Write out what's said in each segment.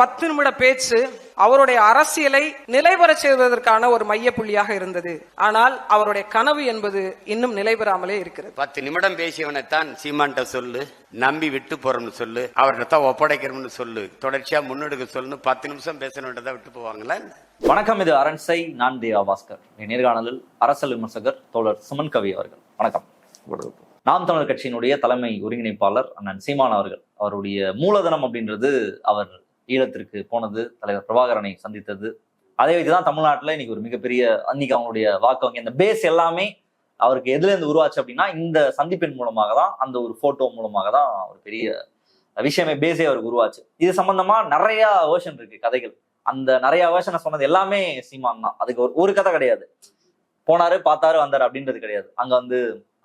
பத்து நிமிட பேச்சு அவருடைய அரசியலை நிலைபெற செய்வதற்கான ஒரு மையப்புள்ளியாக இருந்தது. ஆனால் அவருடைய கனவு என்பது இன்னும் நிலைபெறாமலே இருக்கிறது. பத்து நிமிடம் பேசியவனைத்தான் சீமான்ட்ட சொல்லு நம்பி விட்டு போறோம்னு சொல்லு அவர்கிட்ட தான் ஒப்படைக்கிறோம்னு சொல்லு தொடர்ச்சியா முன்னெடுக்க சொல்லுன்னு பத்து நிமிஷம் பேசணுன்றதை விட்டு போவாங்களா வணக்கம் இது அரண்சை நான் தேவா பாஸ்கர். நேர்காணலில் அரசியல் விமர்சகர் தோழர் சுமன் கவி அவர்கள். வணக்கம். நாம் தமிழர் கட்சியினுடைய தலைமை ஒருங்கிணைப்பாளர் அண்ணன் சீமான் அவர்கள். அவருடைய மூலதனம் அப்படின்றது அவர் ஈழத்திற்கு போனது தலைவர் பிரபாகரனை சந்தித்தது. அதை வைத்துதான் தமிழ்நாட்டில் இன்னைக்கு ஒரு மிகப்பெரிய அன்னைக்கு அவங்களுடைய வாக்கு வங்கி. அந்த பேஸ் எல்லாமே அவருக்கு எதுல இருந்து உருவாச்சு அப்படின்னா இந்த சந்திப்பின் மூலமாக தான் அந்த ஒரு போட்டோ மூலமாக தான் ஒரு பெரிய விஷயமே பேஸே அவருக்கு உருவாச்சு. இது சம்பந்தமா நிறைய வேர்ஷன் இருக்கு கதைகள். அந்த நிறைய வேர்ஷனை சொன்னது எல்லாமே சீமான் தான். அதுக்கு ஒரு ஒரு கதை கிடையாது. போனாரு பார்த்தாரு வந்தாரு அப்படின்றது கிடையாது. அங்க வந்து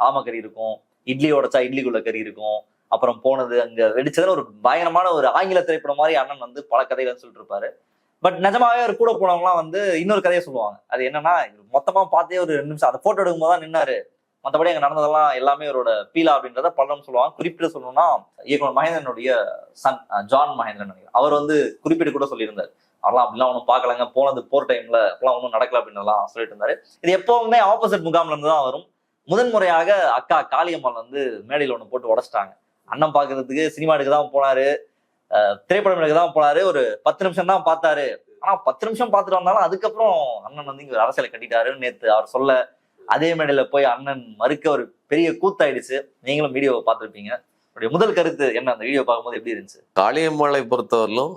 ஆமக்கறி இருக்கும் இட்லி உடைச்சா இட்லிக்குள்ள கறி இருக்கும். அப்புறம் போனது அங்க வெடிச்சதுன்னு ஒரு பயங்கரமான ஒரு ஆங்கில திரைப்படம் மாதிரி அண்ணன் வந்து பல கதைகள் சொல்லிட்டு இருப்பாரு. பட் நிஜமாவே அவர் கூட போனவங்கலாம் வந்து இன்னொரு கதையை சொல்லுவாங்க. அது என்னன்னா மொத்தமா பார்த்தே ஒரு ரெண்டு நிமிஷம் அந்த போட்டோ எடுக்கும்போது தான் நின்னாரு. மற்றபடி அங்க நடந்ததெல்லாம் எல்லாமே அவரோட பீலா அப்படின்றத பலரும் சொல்லுவாங்க. குறிப்பிட்டு சொல்லணும்னா இயக்குனர் மகேந்திரனுடைய சன் ஜான் மகேந்திரன் அவர் வந்து குறிப்பிட்டு கூட சொல்லியிருந்தார். அதெல்லாம் அப்படிலாம் ஒன்றும் பார்க்கலங்க. போனது போர் டைம்ல அப்பெல்லாம் ஒன்றும் நடக்கல அப்படின்னு சொல்லிட்டு இருந்தாரு. இது எப்பவுமே ஆப்போசிட் முகாம்ல இருந்து தான் வரும். முதன்முறையாக அக்கா காளியம்மாள் வந்து மேடையில் ஒன்று போட்டு உடச்சிட்டாங்க. அண்ணன் பார்க்கறதுக்கு சினிமா எடுக்க தான் போனாரு. திரைப்படம் எடுக்க தான் போனாரு. ஒரு பத்து நிமிஷம் தான் பார்த்தாரு. ஆனா பத்து நிமிஷம் பார்த்துட்டு வந்தாலும் அதுக்கப்புறம் அண்ணன் வந்து இங்க அரசியலை கட்டிட்டாருன்னு நேத்து அவர் சொல்ல அதே மேடையில போய் அண்ணன் மறுக்க ஒரு பெரிய கூத்தாயிடுச்சு. நீங்களும் வீடியோவை பார்த்துருப்பீங்க. அவருடைய முதல் கருத்து என்ன? அந்த வீடியோ பார்க்கும்போது எப்படி இருந்துச்சு? காளியம்மாளை பொறுத்தவரையிலும்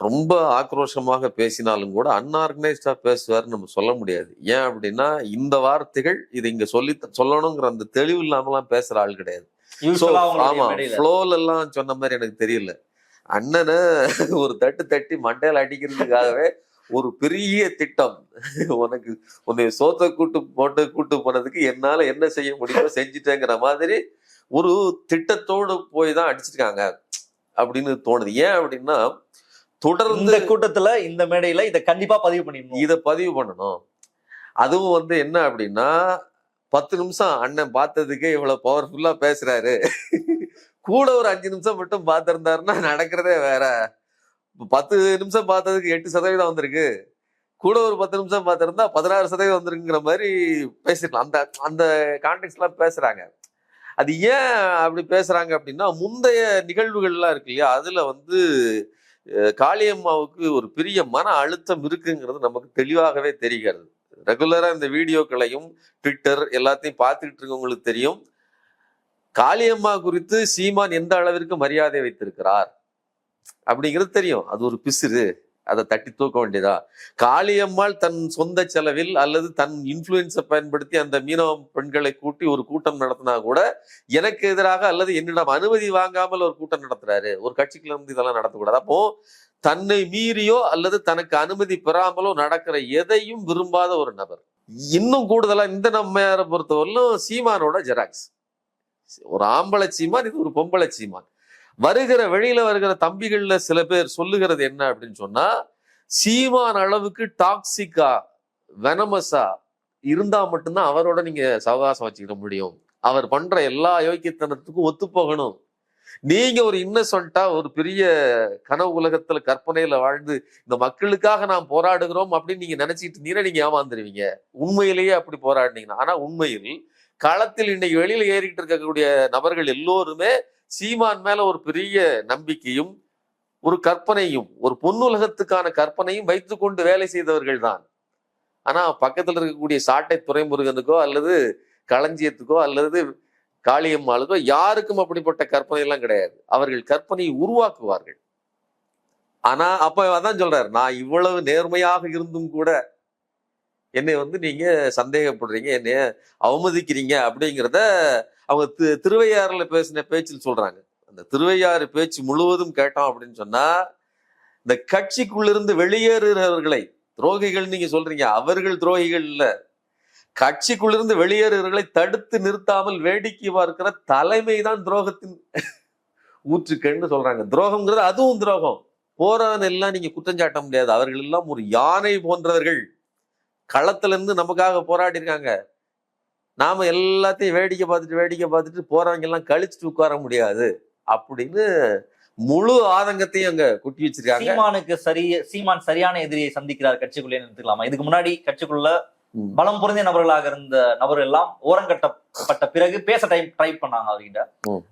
ரொம்ப ஆக்ரோஷமாக பேசினாலும் கூட அன்ஆர்கனைஸ்டா பேசுவார்னு நம்ம சொல்ல முடியாது. ஏன் அப்படின்னா இந்த வார்த்தைகள் இது இங்க சொல்லி சொல்லணுங்கிற அந்த தெளிவு இல்லாமலாம் பேசுற ஆள் கிடையாது. ஆமா மேடையில. ஃப்ளோல எல்லாம் சொன்ன மாதிரி எனக்கு தெரியல. அண்ணனை ஒரு தட்டு தட்டி மண்டையில அடிக்கிறதுக்காகவே ஒரு பெரிய திட்டம். உனக்கு உன்னை சோத்த கூட்டு போட்டு கூட்டு போனதுக்கு என்னால என்ன செய்ய முடியுமோ செஞ்சுட்டேங்கிற மாதிரி ஒரு திட்டத்தோடு போய் தான் அடிச்சிருக்காங்க அப்படின்னு தோணுது. ஏன் அப்படின்னா தொடர்ந்து இந்த கூட்டத்துல இந்த மேடையில இதை கண்டிப்பா பதிவு பண்ணிடணும். இத பதிவு பண்ணணும். அதுவும் வந்து என்ன அப்படின்னா பத்து நிமிஷம் அண்ணன் பார்த்ததுக்கே இவ்வளவு பவர்ஃபுல்லா பேசுறாரு. கூட ஒரு அஞ்சு நிமிஷம் மட்டும் பார்த்திருந்தாருன்னா நடக்கிறதே வேற. பத்து நிமிஷம் பார்த்ததுக்கு எட்டு சதவீதம் வந்திருக்கு. கூட ஒரு பத்து நிமிஷம் பார்த்திருந்தா பதினாறு சதவீதம் வந்திருக்குங்கிற மாதிரி பேசிடலாம். அந்த அந்த கான்டெக்ட்லாம் பேசுறாங்க. அது ஏன் அப்படி பேசுறாங்க அப்படின்னா முந்தைய நிகழ்வுகள்லாம் இருக்கு இல்லையா? அதுல வந்து காளியம்மாவுக்கு ஒரு பெரிய மன அழுத்தம் இருக்குங்கிறது நமக்கு தெளிவாகவே தெரிகிறது. ரெகுலராக இந்த வீடியோக்களையும் ட்விட்டர் எல்லாத்தையும் பார்த்துக்கிட்டு இருக்கவங்களுக்கு தெரியும். காளியம்மா குறித்து சீமான் எந்த அளவிற்கு மரியாதை வைத்திருக்கிறார்? அப்படிங்கிறது தெரியும். அது ஒரு பிசிறு. அதை தட்டி தூக்க வேண்டியதா? காளியம்மாள் தன் சொந்த செலவில் அல்லது தன் இன்ஃப்ளூயன்ஸை பயன்படுத்தி அந்த மீனவ பெண்களை கூட்டி ஒரு கூட்டம் நடத்தினா கூட எனக்கு எதிராக அல்லது என்னிடம் அனுமதி வாங்காமல் ஒரு கூட்டம் நடத்துறாரு. ஒரு கட்சிக்குள்ள இருந்து இதெல்லாம் நடத்தக்கூடாது. அப்போ தன்னை மீறியோ அல்லது தனக்கு அனுமதி பெறாமலோ நடக்கிற எதையும் விரும்பாத ஒரு நபர். இன்னும் கூடுதலாக இந்த நம்மையாரை பொறுத்தவரையிலும் சீமானோட ஜெராக்ஸ். ஒரு ஆம்பளை சீமான் இது ஒரு பொம்பளை சீமான். வருகிற வெளியில வருகிற தம்பிகள்ல சில பேர் சொல்லுகிறது என்ன அப்படின்னு சொன்னா சீமான் அளவுக்கு டாக்ஸிக்கா வெனமஸா இருந்தா மட்டும்தான் அவரோட நீங்க சவகாசம் வச்சுக்கிட முடியும். அவர் பண்ற எல்லா யோக்கியத்தனத்துக்கும் ஒத்து போகணும். நீங்க ஒரு இன்னசென்ட்டா ஒரு பெரிய கனவு உலகத்துல கற்பனையில வாழ்ந்து இந்த மக்களுக்காக நாம் போராடுகிறோம் அப்படின்னு நீங்க நினைச்சிட்டு இருந்தீங்கன்னா நீங்க ஏமாந்துருவீங்க. உண்மையிலேயே அப்படி போராடினீங்கன்னா. ஆனா உண்மையில் களத்தில் இன்னைக்கு வெளியில ஏறிக்கிட்டு இருக்கக்கூடிய நபர்கள் எல்லோருமே சீமான் மேல ஒரு பெரிய நம்பிக்கையும் ஒரு கற்பனையும் ஒரு பொன்னுலகத்துக்கான கற்பனையும் வைத்துக்கொண்டு வேலை செய்தவர்கள் தான். ஆனா பக்கத்துல இருக்கக்கூடிய சாட்டை துறைமுருகனுக்கோ அல்லது களஞ்சியத்துக்கோ அல்லது காளியம்மாளுக்கோ யாருக்கும் அப்படிப்பட்ட கற்பனை எல்லாம் கிடையாது. அவர்கள் கற்பனையை உருவாக்குவார்கள். ஆனா அப்ப அதான் சொல்றாரு நான் இவ்வளவு நேர்மையாக இருந்தும் கூட என்னை வந்து நீங்க சந்தேகப்படுறீங்க என்னைய அவமதிக்கிறீங்க அப்படிங்கிறத அவங்க தி- திருவையாறுல பேசின பேச்சில் சொல்றாங்க. அந்த திருவையாறு பேச்சு முழுவதும் கேட்டோம் அப்படின்னு சொன்னா இந்த கட்சிக்குள்ளிருந்து வெளியேறுகிறவர்களை துரோகிகள் நீங்க சொல்றீங்க அவர்கள் துரோகிகள் இல்லை. கட்சிக்குள்ளிருந்து வெளியேறுகிறவர்களை தடுத்து நிறுத்தாமல் வேடிக்கை பார்க்கிற தலைமை தான் துரோகத்தின் ஊற்றுக்கண்ணு சொல்றாங்க. துரோகம்ங்கிறது அதுவும் துரோகம். போறவன் எல்லாம் நீங்க குற்றஞ்சாட்ட முடியாது. அவர்கள் எல்லாம் ஒரு யானை போன்றவர்கள். களத்துல இருந்து நமக்காக போராடி இருக்காங்க. நாம எல்லாத்தையும் வேடிக்கை பார்த்துட்டு வேடிக்கை பார்த்துட்டு போறவங்க எல்லாம் கழிச்சுட்டு உட்கார முடியாது. அப்படின்னு முழு ஆதங்கத்தையும் அங்க குட்டி வச்சிருக்காங்க. சீமானுக்கு சரிய சீமான் சரியான எதிரியை சந்திக்கிறார். கட்சிக்குள்ளே நிறுத்துக்கலாமா இதுக்கு முன்னாடி கட்சிக்குள்ள பலம் பொருந்திய நபர்களாக இருந்த நபர்கள் எல்லாம் ஓரங்கட்டப்பட்ட பிறகு பேச டைம் ட்ரை பண்ணாங்க அவர்கிட்ட.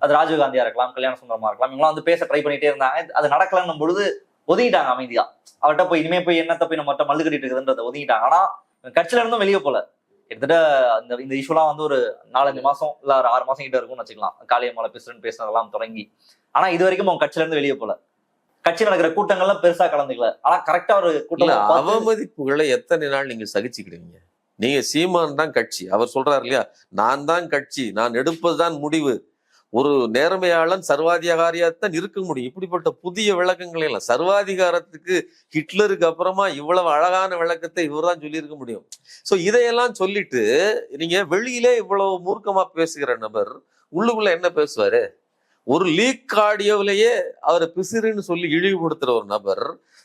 அது ராஜீவ் காந்தியா இருக்கலாம் கல்யாண சுந்தரமா இருக்கலாம் இவங்களாம் வந்து பேச ட்ரை பண்ணிட்டே இருந்தாங்க. அது நடக்கலன்னும் பொழுது ஒதுங்கிட்டாங்க அமைதியா. அவர்கிட்ட போய் இனிமே போய் என்னத்த போய் நம்மகிட்ட மல்லு கட்டிட்டு இருக்குதுன்றத ஒதுங்கிட்டாங்க ஆனா கட்சியில இருந்தும் வெளியே போல. கிட்டத்தட்ட இந்த இந்த இஷ்யூலாம் வந்து ஒரு நாலஞ்சு மாசம் இல்ல ஒரு ஆறு மாசம் கிட்ட இருக்கும்னு வச்சுக்கலாம். காளியம்மாள பேசுறேன்னு பேசுனதெல்லாம் தொடங்கி. ஆனா இது வரைக்கும் அவங்க கட்சியில இருந்து வெளியே போல. கட்சி நடக்கிற கூட்டங்கள்லாம் பெருசா கலந்துக்கல. ஆனா கரெக்டா ஒரு கூட்டம் அவமதிப்புகளை எத்தனை நாள் நீங்க சகிச்சுக்கிறீங்க நீங்க சீமான் தான் கட்சி. அவர் சொல்றாரு இல்லையா? நான் தான் கட்சி. நான் எடுப்பது தான் முடிவு. ஒரு நேர்மையாளன் சர்வாதிகாரியாத்தான் இருக்க முடியும். இப்படிப்பட்ட புதிய விளக்கங்களை எல்லாம். சர்வாதிகாரத்துக்கு ஹிட்லருக்கு அப்புறமா இவ்வளவு அழகான விளக்கத்தை இவர் தான் சொல்லியிருக்க முடியும். ஸோ இதையெல்லாம் சொல்லிட்டு நீங்க வெளியிலே இவ்வளவு மூர்க்கமா பேசுகிற நபர் உள்ளுக்குள்ள என்ன பேசுவாரு? ஒரு லீக் ஆடியோவிலேயே அவரை பிசிறுன்னு சொல்லி இழிவுபடுத்துற ஒரு நபர்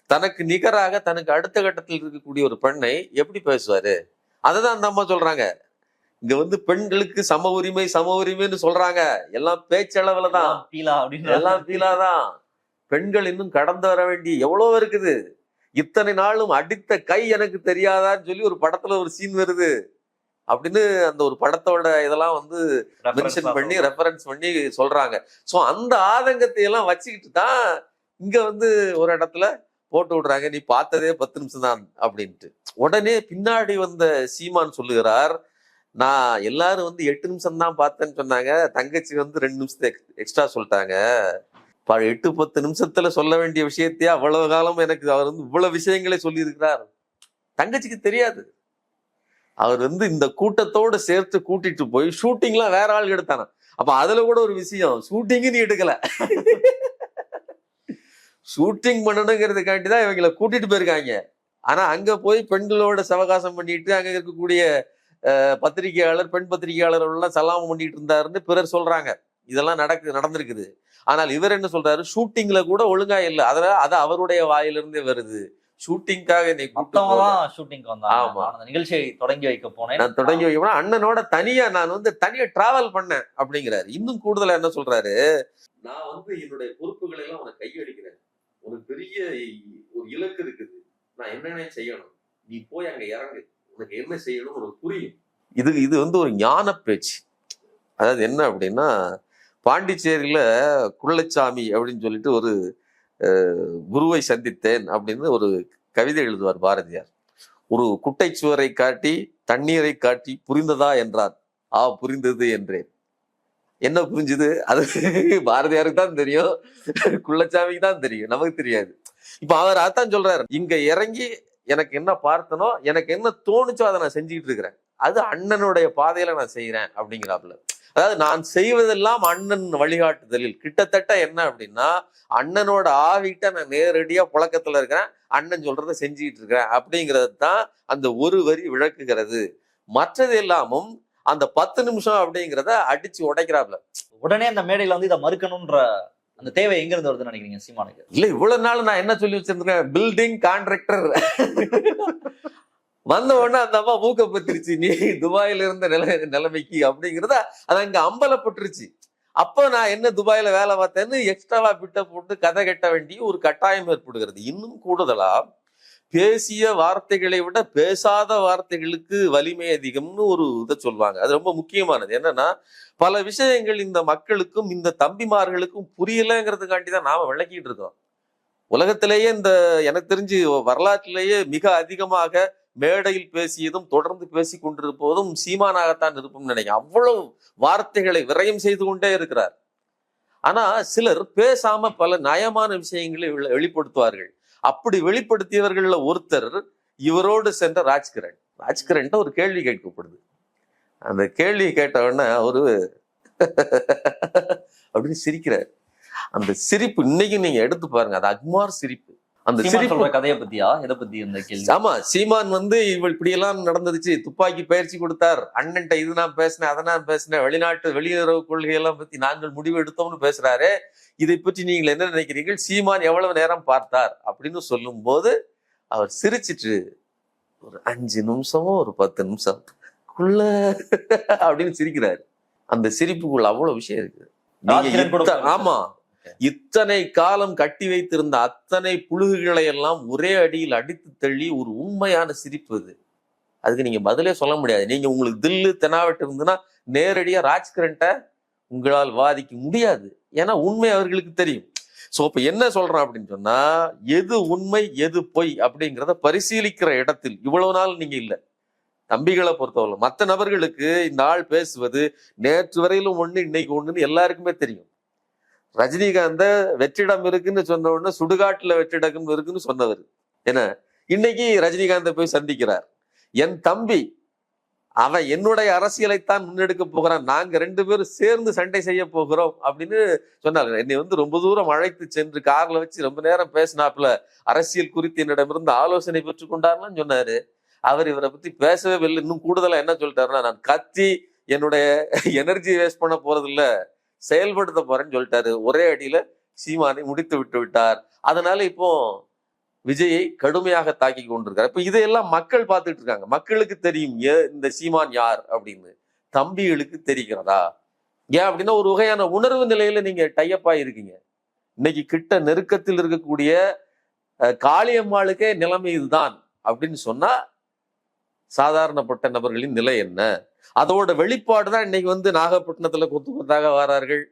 தனக்கு நிகராக தனக்கு அடுத்த கட்டத்தில் இருக்கக்கூடிய ஒரு பெண்ணை எப்படி பேசுவாரு? அததான் அந்த அம்மா சொல்றாங்க. இங்க வந்து பெண்களுக்கு சம உரிமை சம உரிமைன்னு சொல்றாங்க. எல்லாம் பேச்சளவுல தான் எல்லாம் பீலா அப்படின்னு எல்லாம் ஃபீலாதான் பெண்கள் இன்னும் கடந்து வர வேண்டிய எவ்வளவு இருக்குது? இத்தனை நாளும் அடித்த கை எனக்கு தெரியாதான்னு சொல்லி ஒரு படத்துல ஒரு சீன் வருது. அப்படின்னு அந்த ஒரு படத்தோட இதெல்லாம் வந்து மென்ஷன் பண்ணி ரெஃபரன்ஸ் பண்ணி சொல்றாங்க. சோ அந்த ஆதங்கத்தை எல்லாம் வச்சுக்கிட்டு தான் இங்க வந்து ஒரு இடத்துல போட்டு விடுறாங்க நீ பார்த்ததே பத்து நிமிஷம் தான் அப்படின்ட்டு. உடனே பின்னாடி வந்த சீமான் சொல்லுகிறார் நான் எல்லாரும் வந்து எட்டு நிமிஷம் தான் பார்த்தேன்னு சொன்னாங்க தங்கச்சி வந்து ரெண்டு நிமிஷத்தை எக்ஸ்ட்ரா சொல்லிட்டாங்க. ப- எட்டு பத்து நிமிஷத்துல சொல்ல வேண்டிய விஷயத்தையே அவ்வளவு காலம் எனக்கு அவர் வந்து இவ்வளவு விஷயங்களை சொல்லி இருக்கிறார் தங்கச்சிக்கு தெரியாது. அவர் வந்து இந்த கூட்டத்தோட சேர்த்து கூட்டிட்டு போய் ஷூட்டிங்லாம் வேற ஆள் எடுத்தானா அப்ப அதுல கூட ஒரு விஷயம் ஷூட்டிங்கு நீ எடுக்கல. ஷூட்டிங் பண்ணணுங்கிறதுக்காண்டி தான் இவங்களை கூட்டிட்டு போயிருக்காங்க. ஆனா அங்க போய் பெண்களோட சவகாசம் பண்ணிட்டு அங்க இருக்கக்கூடிய பத்திரிகையாளர் பெண் பத்திரிகையாளர் எல்லாம் சலாம் பண்ணிட்டு இருந்தாருன்னு பிறர் சொல்றாங்க. இதெல்லாம் நடக்கு நடந்திருக்குது. ஆனால் இவர் என்ன சொல்றாரு? ஷூட்டிங்ல கூட ஒழுங்கா இல்லை. அதனால அது அவருடைய வாயிலிருந்தே வருது. ஷூட்டிங்காக என்னை கூட்டு மத்தவங்க போல. தான் ஷூட்டிங் வந்தாங்க. ஆமா. அந்த நிகழ்ச்சியை தொடங்கி வைக்க போனேன். நான் தொடங்கி வைக்கணும் அண்ணனோட தனியா நான் வந்து தனியா டிராவல் பண்ணேன் அப்படிங்கிறாரு. இன்னும் கூடுதலா என்ன சொல்றாரு? நான் வந்து என்னுடைய பொறுப்புகளை எல்லாம் உனக்கு கையடிக்கிறேன் ஒரு பெரிய ஒரு இலக்கு இருக்குது. நான் என்னென்ன செய்யணும்? நீ போய் அங்க இறங்கு. உனக்கு என்ன செய்யணும் உனக்கு புரியும். இது இது வந்து ஒரு ஞான பேச்சு. அதாவது என்ன அப்படின்னா பாண்டிச்சேரியில குள்ளச்சாமி அப்படின்னு சொல்லிட்டு ஒரு குருவை சந்தித்தேன் அப்படின்னு ஒரு கவிதை எழுதுவார் பாரதியார். ஒரு குட்டைச்சுவரை காட்டி தண்ணீரை காட்டி புரிந்ததா என்றார். ஆ புரிந்தது என்றேன். என்ன புரிஞ்சுது? அது பாரதியாருக்கு தான் தெரியும். குள்ளச்சாமிக்கு தான் தெரியும். நமக்கு தெரியாது. இப்ப அவர் அதான் சொல்றாரு. இங்க இறங்கி எனக்கு என்ன பார்த்தனோ எனக்கு என்ன தோணுச்சோ அதை நான் செஞ்சுக்கிட்டு இருக்கிறேன். அது அண்ணனுடைய பாதையில நான் செய்யறேன் அப்படிங்கிறாப்புல. அதாவது நான் செய்வதெல்லாம் அண்ணன் வழிகாட்டுதலில். கிட்டத்தட்ட என்ன அப்படின்னா அண்ணனோட ஆவிட்ட நான் நேரடியா புழக்கத்துல இருக்கிறேன். அண்ணன் சொல்றதை செஞ்சுக்கிட்டு இருக்கிறேன் அப்படிங்கிறது தான் அந்த ஒரு வரி விளக்குகிறது. மற்றது எல்லாமும் அந்த பத்து நிமிஷம் அப்படிங்கிறத அடிச்சு உடைக்கிறாப்ல. உடனே அந்த மேடையில வந்து இதை மறுக்கணும்ன்ற அந்த தேவை எங்க இருந்து வருதுன்னு நினைக்கிறீங்க சீமானுக்கு? இல்ல இவ்வளவு நாள் நான் என்ன சொல்லி வச்சிருந்தேன்? பில்டிங் கான்ட்ராக்டர் வந்த உடனே அந்த அம்மா ஊக்கப்பட்டுருச்சு நீ துபாயில இருந்த நில நிலைமைக்கு அப்படிங்கிறத அது அங்க அம்பலப்பட்டுருச்சு. அப்ப நான் என்ன துபாயில வேலை பார்த்தேன்னு எக்ஸ்ட்ராவா பிட்ட போட்டு கதை கட்ட வேண்டிய ஒரு கட்டாயம் ஏற்படுகிறது. இன்னும் கூடுதலா பேசிய வார்த்தைகளை விட பேசாத வார்த்தைகளுக்கு வலிமை அதிகம்னு ஒரு இதை சொல்லுவாங்க. அது ரொம்ப முக்கியமானது. என்னன்னா பல விஷயங்கள் இந்த மக்களுக்கும் இந்த தம்பிமார்களுக்கும் புரியலங்கிறதுக்காண்டி தான் நாம விளக்கிட்டு இருக்கோம். உலகத்திலேயே இந்த எனக்கு தெரிஞ்சு வரலாற்றிலேயே மிக அதிகமாக மேடையில் பேசியதும் தொடர்ந்து பேசி கொண்டிருப்பதும் சீமானாகத்தான் இருப்போம் நினைக்கிறேன். அவ்வளவு வார்த்தைகளை விரயம் செய்து கொண்டே இருக்கிறார். ஆனா சிலர் பேசாம பல நயமான விஷயங்களை வெளிப்படுத்துவார்கள். அப்படி வெளிப்படுத்தியவர்கள்ல ஒருத்தர் இவரோடு சென்ற ராஜ்கிரண். ராஜ்கிரண்ட ஒரு கேள்வி கேட்கப்படுது. அந்த கேள்வி கேட்ட உடனே அவரு அப்படின்னு சிரிக்கிறார். அந்த சிரிப்பு இன்னைக்கு நீங்க எடுத்து பாருங்க அது அக்மார் சிரிப்பு. அந்த சிரிப்பு கதையை பத்தியா? எதை பத்தி அந்த கேள்வி? ஆமா சீமான் வந்து இவள் இப்படியெல்லாம் நடந்துருச்சு துப்பாக்கி பயிற்சி கொடுத்தார் அண்ணன்ட்ட இது நான் பேசினேன் அதை நான் பேசினேன் வெளிநாட்டு வெளியுறவு கொள்கையெல்லாம் பத்தி நாங்கள் முடிவு எடுத்தோம்னு பேசுறாரு. இதை பற்றி நீங்கள் என்ன நினைக்கிறீர்கள்? சீமான் எவ்வளவு நேரம் பார்த்தார்? அப்படின்னு சொல்லும் போது அவர் சிரிச்சிட்டு ஒரு அஞ்சு நிமிஷமோ ஒரு பத்து நிமிஷம் குள்ள அப்படின்னு சிரிக்கிறாரு. அந்த சிரிப்புக்குள்ள அவ்வளவு விஷயம் இருக்கு. ஆமா. இத்தனை காலம் கட்டி வைத்திருந்த அத்தனை புழுகுகளை எல்லாம் ஒரே அடியில் அடித்து தள்ளி ஒரு உண்மையான சிரிப்பு அது. அதுக்கு நீங்க பதிலே சொல்ல முடியாது. நீங்க உங்களுக்கு தில்லு தெனாவட்டு இருந்துன்னா நேரடியா ராஜ்கிரண்ட உங்களால் வாதிக்க முடியாது. ஏன்னா உண்மை அவர்களுக்கு தெரியும். ஸோ இப்போ என்ன சொல்றோம் அப்படின்னு சொன்னால் எது உண்மை எது பொய் அப்படிங்கிறத பரிசீலிக்கிற இடத்தில் இவ்வளவு நாள் நீங்கள் இல்லை. தம்பிகளை பொறுத்தவரை மற்ற நபர்களுக்கு இந்த ஆள் பேசுவது நேற்று வரையிலும் ஒன்று இன்னைக்கு ஒன்றுன்னு எல்லாருக்குமே தெரியும். ரஜினிகாந்த வெற்றிடம் இருக்குன்னு சொன்ன உடனே சுடுகாட்டில் வெற்றிடம் இருக்குன்னு சொன்னவர். ஏன்னா இன்னைக்கு ரஜினிகாந்தை போய் சந்திக்கிறார். என் தம்பி அவன் என்னுடைய அரசியலைத்தான் முன்னெடுக்க போகிறான். நாங்க ரெண்டு பேரும் சேர்ந்து சண்டை செய்ய போகிறோம் அப்படின்னு சொன்னார் என்னை வந்து ரொம்ப தூரம் அழைத்து சென்று கார்ல வச்சு ரொம்ப நேரம் பேசினாப்புல. அரசியல் குறித்து என்னிடமிருந்து ஆலோசனை பெற்றுக் கொண்டார்லாம் சொன்னாரு. அவர் இவரை பத்தி பேசவே இல்லை இன்னும் கூடுதலா என்ன சொல்லிட்டாருன்னா நான் கத்தி என்னுடைய எனர்ஜி வேஸ்ட் பண்ண போறது இல்ல செயல்படுத்த போறேன்னு சொல்லிட்டாரு. ஒரே அடியில சீமானை முடித்து விட்டு விட்டார். அதனால இப்போ விஜயை கடுமையாக தாக்கி கொண்டிருக்காரு இப்போ இதையெல்லாம் மக்கள் பார்த்துட்டு இருக்காங்க. மக்களுக்கு தெரியும் ஏ- இந்த சீமான் யார்? அப்படின்னு. தம்பிகளுக்கு தெரிகிறதா? ஏன் அப்படின்னா ஒரு வகையான உணர்வு நிலையில நீங்க டையப்பா இருக்கீங்க இன்னைக்கு கிட்ட நெருக்கத்தில் இருக்கக்கூடிய காளியம்மாளுக்கே நிலைமை இதுதான் அப்படின்னு சொன்னா சாதாரணப்பட்ட நபர்களின் நிலை என்ன? அதோட வெளிப்பாடு தான் இன்னைக்கு வந்து நாகப்பட்டினத்துல கொத்து கொத்தாக வரார்கள்.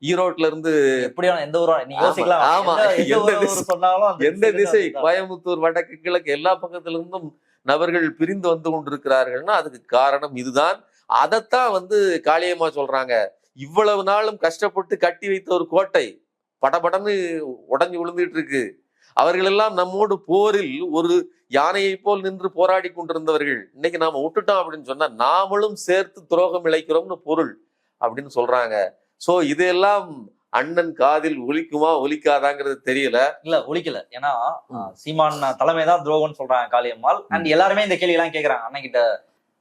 ஈரோட்ல இருந்து எப்படியான எந்த ஊரா? நீ ஆமா, யோசிக்கலாம். ஆமா. எந்த- எந்த எந்த ஊர் திசை- சொன்னாலும் எந்த. கோயம்புத்தூர் வடக்கு கிழக்கு எல்லா பக்கத்துல இருந்தும் நபர்கள் பிரிந்து வந்து கொண்டிருக்கிறார்கள்னா அதுக்கு காரணம் இதுதான். அதைத்தான் வந்து காளியம்மா சொல்றாங்க. இவ்வளவு நாளும் கஷ்டப்பட்டு கட்டி வைத்த ஒரு கோட்டை படபடன்னு உடைஞ்சு விழுந்துட்டு இருக்கு அவர்கள் எல்லாம் நம்மோடு போரில் ஒரு யானையை போல் நின்று போராடி கொண்டிருந்தவர்கள். இன்னைக்கு நாம விட்டுட்டோம் அப்படின்னு சொன்னா நாமளும் சேர்த்து துரோகம் இழைக்கிறோம்னு பொருள் அப்படின்னு சொல்றாங்க. சோ இதெல்லாம் அண்ணன் காதில் ஒலிக்குமா ஒலிக்காதாங்கிறது தெரியல. இல்ல ஒழிக்கல ஏன்னா சீமான் தலைமை தான் துரோகம்னு சொல்றாங்க காளியம்மாள். அண்ட் எல்லாருமே இந்த கேள்வி எல்லாம் கேக்குறாங்க. அண்ணன் கிட்ட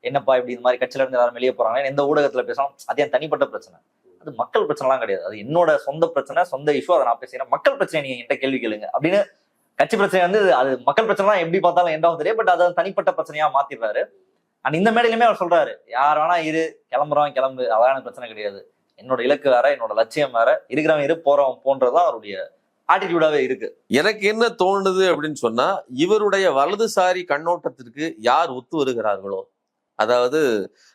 என்னப்பா இப்படி இந்த மாதிரி கட்சியில இருந்து எல்லாரும் வெளியே போறாங்க எந்த ஊடகத்துல பேசலாம் அது என் தனிப்பட்ட பிரச்சனை. அது மக்கள் பிரச்சனைலாம் கிடையாது. அது என்னோட சொந்த பிரச்சனை சொந்த இஷ்யூ அதை நான் பேசுறேன் மக்கள் பிரச்சனை நீங்க என்கிட்ட கேள்வி கேளுங்க. அப்படின்னு கட்சி பிரச்சனை வந்து அது மக்கள் பிரச்சனை எப்படி பார்த்தாலும் எண்ட் ஆஃப் தெரியும். பட் அதை தனிப்பட்ட பிரச்சனையா மாத்திடுறாரு. அண்ட் இந்த மேடையிலுமே அவர் சொல்றாரு யார் வேணா இரு கிளம்புறவன் கிளம்பு. அதான பிரச்சனை கிடையாது. என்னோட இலக்கு வேற என்னோட லட்சியம் வேற இருக்கிறவன் இரு போறவன் போன்றதான் அவருடைய ஆட்டிடியூடாவே இருக்கு. எனக்கு என்ன தோணுது அப்படின்னு சொன்னா இவருடைய வலதுசாரி கண்ணோட்டத்திற்கு யார் ஒத்து வருகிறார்களோ அதாவது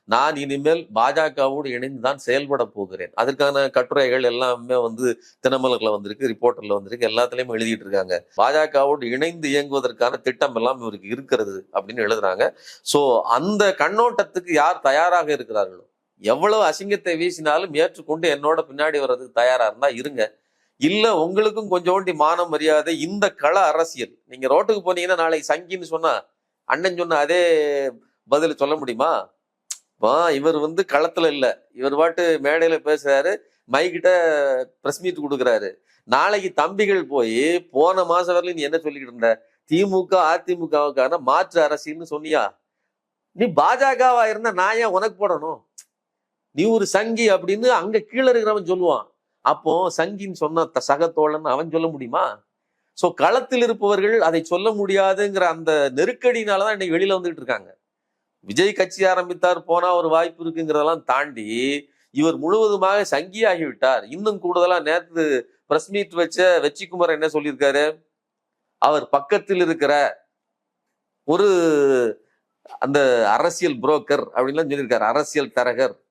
நான் இனிமேல் பாஜகவோடு இணைந்து தான் செயல்பட போகிறேன். அதற்கான கட்டுரைகள் எல்லாமே வந்து தினமலர்ல வந்திருக்கு ரிப்போர்ட்டர்ல வந்திருக்கு எல்லாத்துலயும் எழுதிட்டு இருக்காங்க. பாஜகவோடு இணைந்து இயங்குவதற்கான திட்டம் எல்லாம் இவருக்கு இருக்கிறது அப்படின்னு எழுதுறாங்க. சோ அந்த கண்ணோட்டத்துக்கு யார் தயாராக இருக்கிறார்களோ எவ்வளவு அசிங்கத்தை வீசினாலும் ஏற்றுக்கொண்டு என்னோட பின்னாடி வர்றதுக்கு தயாரா இருந்தா இருங்க. இல்ல உங்களுக்கும் கொஞ்சோண்டி மானம் மரியாதை இந்த கள அரசியல். நீங்க ரோட்டுக்கு போனீங்கன்னா நாளைக்கு சங்கின்னு சொன்னா அண்ணன் சொன்ன அதே பதில் சொல்ல முடியுமா? வா இவர் வந்து களத்துல இல்ல. இவர் பாட்டு மேடையில பேசுறாரு மைக்கிட்ட பிரஸ் மீட் கொடுக்குறாரு. நாளைக்கு தம்பிகள் போய் போன மாசம் வரலையும் நீ என்ன சொல்லிக்கிட்டு இருந்த? திமுக அதிமுகவுக்கான மாற்று அரசியல்னு சொன்னியா? நீ பாஜகவா இருந்தா நான் ஏன் உனக்கு போடணும்? நீ ஒரு சங்கி அப்படின்னு அங்க கீழே இருக்கிறவன் சொல்லுவான். அப்போ சங்கின்னு சொன்ன த- சகத்தோழன் அவன் சொல்ல முடியுமா? சோ களத்தில் இருப்பவர்கள் அதை சொல்ல முடியாதுங்கிற அந்த நெருக்கடினாலதான் இன்னைக்கு வெளியில வந்துட்டு இருக்காங்க. விஜய் கட்சி ஆரம்பித்தார் போனா ஒரு வாய்ப்பு இருக்குங்கிறதெல்லாம் தாண்டி இவர் முழுவதுமாக சங்கி ஆகிவிட்டார் இன்னும் கூடுதலா நேற்று பிரஸ் மீட் வச்ச வெற்றிக்குமார் என்ன சொல்லியிருக்காரு? அவர் பக்கத்தில் இருக்கிற ஒரு அந்த அரசியல் புரோக்கர் அப்படின்லாம் சொல்லியிருக்காரு. அரசியல் தரகர்.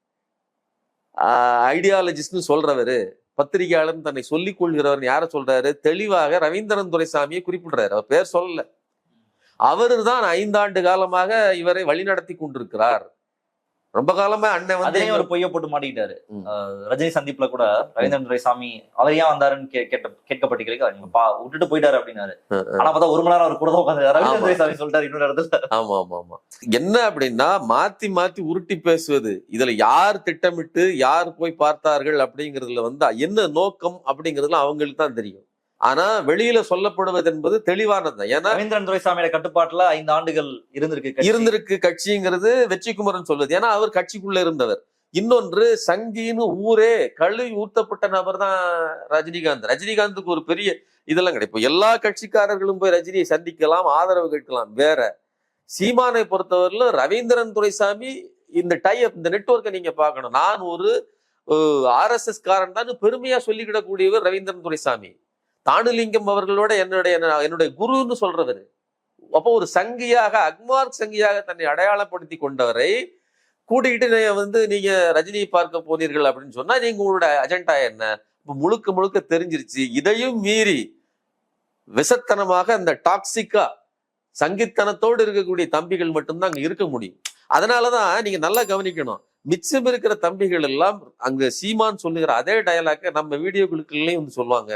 ஐடியாலஜிஸ்ட்னு சொல்றவரு. பத்திரிகையாளர் தன்னை சொல்லிக் கொள்கிறவர் யார சொல்றாரு? தெளிவாக ரவீந்திரன் துரைசாமியை குறிப்பிடுறாரு. அவர் பேர் சொல்லல. அவரு தான் ஐந்தாண்டு காலமாக இவரை வழிநடத்தி கொண்டிருக்கிறார். ரொம்ப காலமா அண்ணன் வந்து ஒரு பொய்ய போட்டு மாட்டிக்கிட்டாரு. ரஜினி சந்திப்புல கூட ரவீந்திரன் துரைசாமி அவர் ஏன் வந்தாருன்னு கேட்ட கேட்கப்பட்ட பா விட்டுட்டு போயிட்டாரு அப்படின்னாரு. ஆனா பார்த்தா ஒரு மணி நேரம் அவர் கூட தான் உட்காந்து ரவீந்திரன். துரைசாமி சொல்லிட்டாரு இன்னொரு இடத்துல. ஆமா ஆமா ஆமா. என்ன அப்படின்னா மாத்தி மாத்தி உருட்டி பேசுவது. இதுல யார் திட்டமிட்டு யார் போய் பார்த்தார்கள் அப்படிங்கிறதுல வந்து என்ன நோக்கம் அப்படிங்கிறதுல அவங்களுக்கு தான் தெரியும். ஆனா வெளியில சொல்லப்படுவது என்பது தெளிவானது. ஏன்னா ரவீந்திரன் துரைசாமியோட கட்டுப்பாட்டுல ஐந்து ஆண்டுகள் இருந்திருக்கு. இருந்திருக்கு கட்சிங்கிறது வெற்றிக்குமரன் சொல்வது ஏன்னா அவர் கட்சிக்குள்ள இருந்தவர். இன்னொன்று சங்கின்னு ஊரே கழுவி ஊத்தப்பட்ட நபர் தான் ரஜினிகாந்த். ரஜினிகாந்துக்கு ஒரு பெரிய இதெல்லாம் இப்போ எல்லா கட்சிக்காரர்களும் போய் ரஜினியை சந்திக்கலாம் ஆதரவு கேட்கலாம் வேற. சீமானை பொறுத்தவரையில ரவீந்திரன் துரைசாமி இந்த டைப் இந்த நெட்வொர்க்கை நீங்க பார்க்கணும். நான் ஒரு ஆர்எஸ்எஸ் காரன் தான். பெருமையா சொல்லிக்கிடக்கூடியவர் ரவீந்திரன் துரைசாமி. தானுலிங்கம் அவர்களோட என்னுடைய என்னுடைய குருன்னு சொல்றவர். அப்போ ஒரு சங்கியாக அக்மார்க் சங்கியாக தன்னை அடையாளப்படுத்தி கொண்டவரை கூட்டிகிட்டு வந்து நீங்க ரஜினியை பார்க்க போனீர்கள் அப்படின்னு சொன்னா நீங்க உங்களோட அஜெண்டா என்ன? இப்போ முழுக்க முழுக்க தெரிஞ்சிருச்சு. இதையும் மீறி விசத்தனமாக அந்த டாக்ஸிக்கா சங்கித்தனத்தோடு இருக்கக்கூடிய தம்பிகள் மட்டும்தான் அங்க இருக்க முடியும். அதனாலதான் நீங்க நல்லா கவனிக்கணும். மிச்சம் இருக்கிற தம்பிகள் எல்லாம் அங்க சீமான் சொல்லுகிற அதே டயலாக்க நம்ம வீடியோக்களுக்குள்ளேயும் வந்து சொல்லுவாங்க.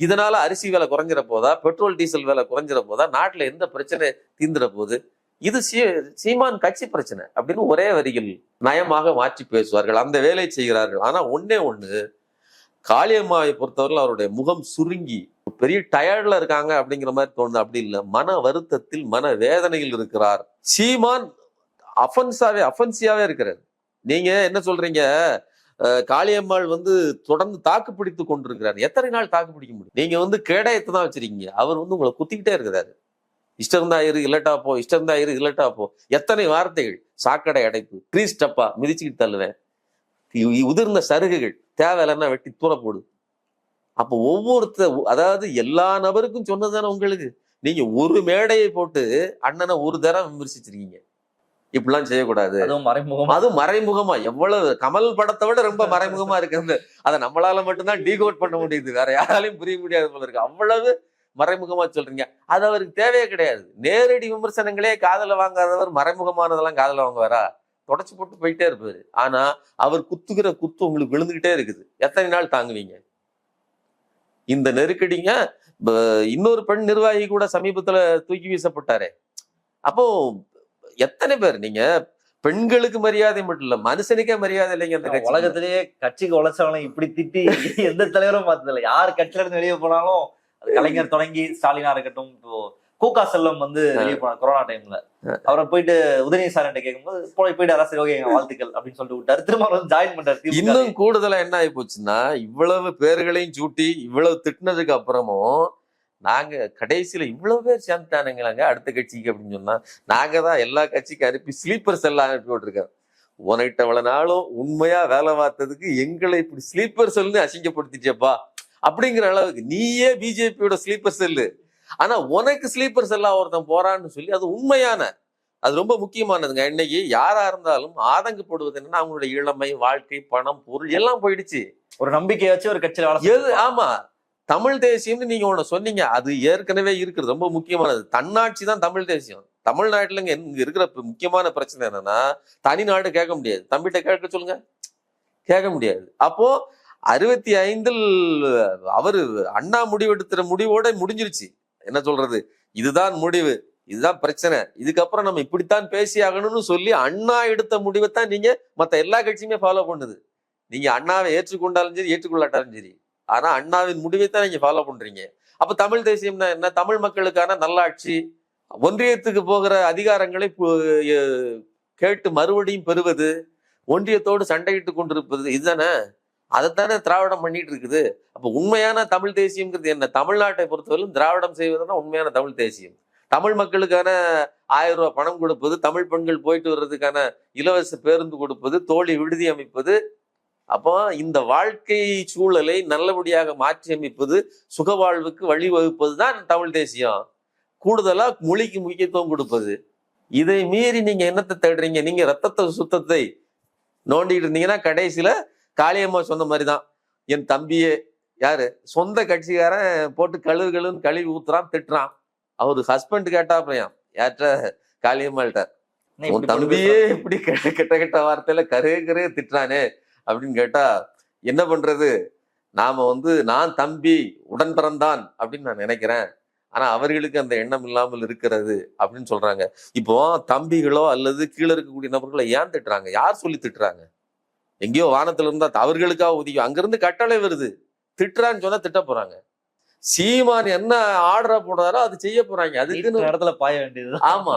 இதனால அரிசி விலை குறைஞ்சிட போதா பெட்ரோல் டீசல் விலை குறைஞ்சிட போதா நாட்டுல எந்த பிரச்சனை தீந்துட போகுது இது சீ சீமான் கட்சி பிரச்சனை அப்படின்னு ஒரே வரியில் நயமாக மாற்றி பேசுவார்கள். அந்த வேலை செய்கிறார்கள். ஆனா ஒண்ணே ஒண்ணு காளியம்மாவை பொறுத்தவரையில் அவருடைய முகம் சுருங்கி பெரிய டயர்ட்ல இருக்காங்க அப்படிங்கிற மாதிரி தோணுது. அப்படி இல்லை. மன வருத்தத்தில் மன வேதனையில் இருக்கிறார். சீமான் அஃபன்ஸாவே அஃபென்சியாவே இருக்கிறார். நீங்க என்ன சொல்றீங்க? காளியம்மாள் வந்து தொடர்ந்து தாக்கு பிடித்து கொண்டிருக்கிறார். எத்தனை நாள் தாக்கு பிடிக்க முடியும்? நீங்க வந்து கேடயத்தை தான் வச்சிருக்கீங்க. அவர் வந்து உங்களை குத்திக்கிட்டே இருக்கிறாரு. இஷ்டம் தான் இரு இல்லட்டா போ இஷ்டம் தான் இரு இல்லட்டா போ. எத்தனை வார்த்தைகள்? சாக்கடை அடைப்பு கிரீஸ் டப்பா மிதிச்சுக்கிட்டு தள்ளுவேன். உதிர்ந்த சருகுகள் தேவையில்லைன்னா வெட்டி தூர போடு. அப்போ ஒவ்வொருத்த அதாவது எல்லா நபருக்கும் சொன்னது தானே உங்களுக்கு? நீங்க ஒரு மேடையை போட்டு அண்ணனை ஒரு தரம் விமர்சிச்சிருக்கீங்க. இப்படிலாம் செய்யக்கூடாது. அதுவும் மறைமுகம்? அது மறைமுகமா. எவ்வளவு கமல் படத்தை விட ரொம்ப மறைமுகமா இருக்கு அந்த அதை நம்மளால மட்டும்தான் டீகோட் பண்ண முடியுது. வேற யாராலையும் புரிய முடியாது போல இருக்கு. அவ்வளவு மறைமுகமா சொல்றீங்க. அது அவருக்கு தேவையே கிடையாது. நேரடி விமர்சனங்களே காதல வாங்காதவர் மறைமுகமானதெல்லாம் காதல வாங்குவாரா? தொடச்சு போட்டு போயிட்டே இருப்பாரு. ஆனா அவர் குத்துகிற குத்து உங்களுக்கு விழுந்துகிட்டே இருக்குது. எத்தனை நாள் தாங்குவீங்க? இந்த நெருக்கடிங்க இன்னொரு பெண் நிர்வாகி கூட சமீபத்துல தூக்கி வீசப்பட்டாரே. அப்போ எத்தனை பேர்? நீங்க பெண்களுக்கு மரியாதை மட்டும் இல்ல மனுஷனுக்கே மரியாதை இல்லைங்க அந்த. உலகத்திலேயே கட்சிக்கு உழைச்சவனை இப்படி திட்டி எந்த தலைவரும் பார்த்ததில்ல. யார் கட்சியில இருந்து வெளியே போனாலும் அது கலைஞர் தொடங்கி ஸ்டாலினா இருக்கட்டும் இப்போ கூகா செல்லம் வந்து வெளியே போனார் கொரோனா டைம்ல அவரை போயிட்டு உதயநிதி சார் கேட்கும்போது போய் போயிட்டு அரசு ஓகே வாழ்த்துக்கள் அப்படின்னு சொல்லிட்டு விட்டாரு. திரும்ப வந்து ஜாயின் திமுக. இன்னும் கூடுதலா என்ன ஆகி போச்சுன்னா இவ்வளவு பேர்களையும் சூட்டி இவ்வளவு திட்டினதுக்கு அப்புறமும் நாங்க கடைசியில இவ்வளவு பேர் சேர்ந்துட்டானுங்களாங்க அடுத்த கட்சிக்கு அப்படின்னு சொன்னா நாங்க தான் எல்லா கட்சிக்கும் அனுப்பி ஸ்லீப்பர்ஸ் எல்லாம் அனுப்பி விட்டுருக்கோம். உனக்கிட்ட இவ்வளவு நாளும் உண்மையா வேலை பார்த்ததுக்கு எங்களை இப்படி ஸ்லீப்பர் செல்னு அசிங்கப்படுத்திட்டேப்பா அப்படிங்கிற அளவுக்கு நீயே பிஜேபியோட ஸ்லீப்பர் செல்லு. ஆனா உனக்கு ஸ்லீப்பர் செல்லா ஒருத்தன் போறான்னு சொல்லி அது உண்மையான அது ரொம்ப முக்கியமானதுங்க. இன்னைக்கு யாரா இருந்தாலும் ஆதங்கப்படுவது என்னன்னா அவங்களுடைய இளமை வாழ்க்கை பணம் பொருள் எல்லாம் போயிடுச்சு. ஒரு நம்பிக்கையை வச்சு ஒரு கட்சியில எது. ஆமா. தமிழ் தேசியம்னு நீங்க ஒன்று சொன்னீங்க அது ஏற்கனவே இருக்குது ரொம்ப முக்கியமானது. தன்னாட்சி தான் தமிழ் தேசியம். தமிழ்நாட்டில் இங்கே இங்கே இருக்கிற முக்கியமான பிரச்சனை என்னன்னா தனி நாடு கேட்க முடியாது. தம்பிகிட்ட கேட்க சொல்லுங்க. கேட்க முடியாது. அப்போ அறுபத்தி ஐந்தில் அவர் அண்ணா முடிவெடுத்துற முடிவோட முடிஞ்சிருச்சு. என்ன சொல்றது? இதுதான் முடிவு. இதுதான் பிரச்சனை. இதுக்கப்புறம் நம்ம இப்படித்தான் பேசி ஆகணும்னு சொல்லி அண்ணா எடுத்த முடிவை தான் நீங்க மற்ற எல்லா கட்சியுமே ஃபாலோ பண்ணுது. நீங்க அண்ணாவை ஏற்றுக்கொண்டாலும் சரி ஏற்றுக்கொள்ளாட்டாலும் சரி. ஆனா அண்ணாவின் முடிவை தான் நீங்க ஃபாலோ பண்றீங்க. அப்ப தமிழ் தேசியம்னா என்ன தமிழ் மக்களுக்கான நல்லாட்சி ஒன்றியத்துக்கு போகிற அதிகாரங்களை கேட்டு மறுபடியும் பெறுவது ஒன்றியத்தோடு சண்டையிட்டு கொண்டிருப்பது இதுதானே அதைத்தானே திராவிடம் பண்ணிட்டு இருக்குது. அப்ப உண்மையான தமிழ் தேசியம்ங்கிறது என்ன? தமிழ்நாட்டை பொறுத்தவரையிலும் திராவிடம் செய்வதுதான் உண்மையான தமிழ் தேசியம். தமிழ் மக்களுக்கான ஆயிரம் ரூபாய் பணம் கொடுப்பது தமிழ் பெண்கள் போயிட்டு வர்றதுக்கான இலவச பேருந்து கொடுப்பது தோழி விடுதி அமைப்பது அப்போ இந்த வாழ்க்கை சூழலை நல்லபடியாக மாற்றி அமைப்பது சுகவாழ்வுக்கு வழிவகுப்பது தான் தமிழ் தேசியம். கூடுதலா மொழிக்கு முக்கியத்துவம் கொடுப்பது. இதை மீறி நீங்க என்னத்தை தேடுறீங்க? நீங்க ரத்தத்தை சுத்தத்தை நோண்டிட்டு இருந்தீங்கன்னா கடைசியில காளியம்மா சொன்ன மாதிரி தான் என் தம்பியே யாரு? சொந்த கட்சிக்காரன் போட்டு கழுவு கழுவுன்னு கழுவி ஊத்துறான் திட்டுறான். அவரு ஹஸ்பண்ட் கேட்டா பையன் யார்கிட்ட? காளியம்மாள்கிட்ட உன் தம்பியே? இப்படி கெட்ட கெட்ட கெட்ட வார்த்தையில கரே கரே திட்டுறானே. அப்படின்னு கேட்டா என்ன பண்றது? நாம வந்து நான் தம்பி உடன் பிறந்தான் அப்படின்னு நான் நினைக்கிறேன். ஆனா அவர்களுக்கு அந்த எண்ணம் இல்லாமல் இருக்கிறது அப்படின்னு சொல்றாங்க. இப்போ தம்பிகளோ அல்லது கீழே இருக்கக்கூடிய நபர்களை ஏன் திட்டுறாங்க? யார் சொல்லி திட்டுறாங்க? எங்கேயோ வானத்துல இருந்தா அவர்களுக்காக ஒதுக்கி அங்கிருந்து கட்டளை வருது. திட்டுறான்னு சொன்னா திட்ட போறாங்க. சீமான் என்ன ஆர்டரா போடுறாரோ அது செய்ய போறாங்க. நீட்ட இடத்துல பாய வேண்டியது ஆமா.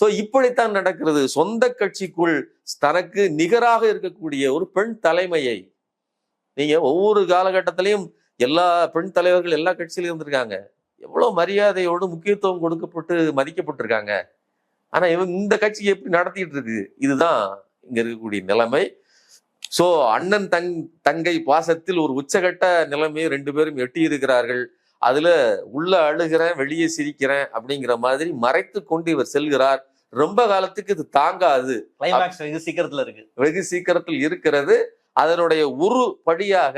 சோ இப்படித்தான் நடக்கிறது. சொந்த கட்சிக்குள் தனக்கு நிகராக இருக்கக்கூடிய ஒரு பெண் தலைமையை. நீங்க ஒவ்வொரு காலகட்டத்திலையும் எல்லா பெண் தலைவர்கள் எல்லா கட்சியிலும் இருந்திருக்காங்க. எவ்வளவு மரியாதையோடு முக்கியத்துவம் கொடுக்கப்பட்டு மதிக்கப்பட்டிருக்காங்க. ஆனா இவங்க இந்த கட்சி எப்படி நடத்திட்டு இருக்கு? இதுதான் இங்க இருக்கக்கூடிய நிலைமை. சோ அண்ணன் தங் தங்கை பாசத்தில் ஒரு உச்சகட்ட நிலைமையை ரெண்டு பேரும் எட்டி இருக்கிறார்கள் அதுல உள்ள அழுகிறேன் வெளியே சிரிக்கிறேன் அப்படிங்கிற மாதிரி மறைத்து கொண்டு இவர் செல்கிறார். ரொம்ப காலத்துக்கு இது தாங்காது. வெகு சீக்கிரத்துல இருக்கு. வெகு சீக்கிரத்தில் இருக்கிறது. அதனுடைய உரு படியாக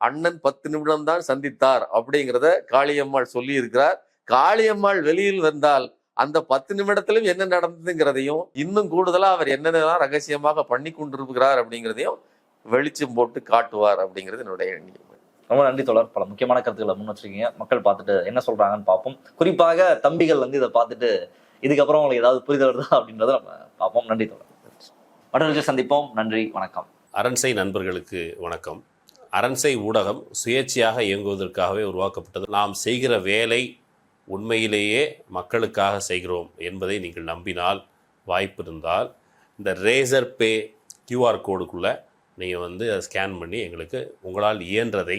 அண்ணன் பத்து நிமிடம் தான் சந்தித்தார் அப்படிங்கிறத காளியம்மாள் சொல்லி இருக்கிறார் காளியம்மாள் வெளியில் வந்தால் அந்த பத்து நிமிடத்திலும் என்ன நடந்ததுங்கிறதையும் இன்னும் கூடுதலா அவர் என்னென்னலாம் ரகசியமாக பண்ணி கொண்டிருக்கிறார் அப்படிங்கிறதையும் வெளிச்சம் போட்டு காட்டுவார் அப்படிங்கிறது என்னுடைய எண்ணம் ரொம்ப நன்றி தொடர் பல முக்கியமான கருத்துக்களை முன் வச்சிருக்கீங்க. மக்கள் பார்த்துட்டு என்ன சொல்றாங்கன்னு பார்ப்போம். குறிப்பாக தம்பிகள் வந்து இதை பார்த்துட்டு இதுக்கப்புறம் உங்களுக்கு ஏதாவது புரிதல் வருதா அப்படின்றத நம்ம பார்ப்போம். நன்றி தொடர் மற்றவர்களை சந்திப்போம். நன்றி வணக்கம். அரண்சை நண்பர்களுக்கு வணக்கம். அரண்சை ஊடகம் சுயேட்சையாக இயங்குவதற்காகவே உருவாக்கப்பட்டது. நாம் செய்கிற வேலை உண்மையிலேயே மக்களுக்காக செய்கிறோம் என்பதை நீங்கள் நம்பினால் வாய்ப்பு இருந்தால் இந்த ரேசர் பே கியூஆர் கோடுக்குள்ளே நீங்கள் வந்து அதை ஸ்கேன் பண்ணி எங்களுக்கு உங்களால் இயன்றதை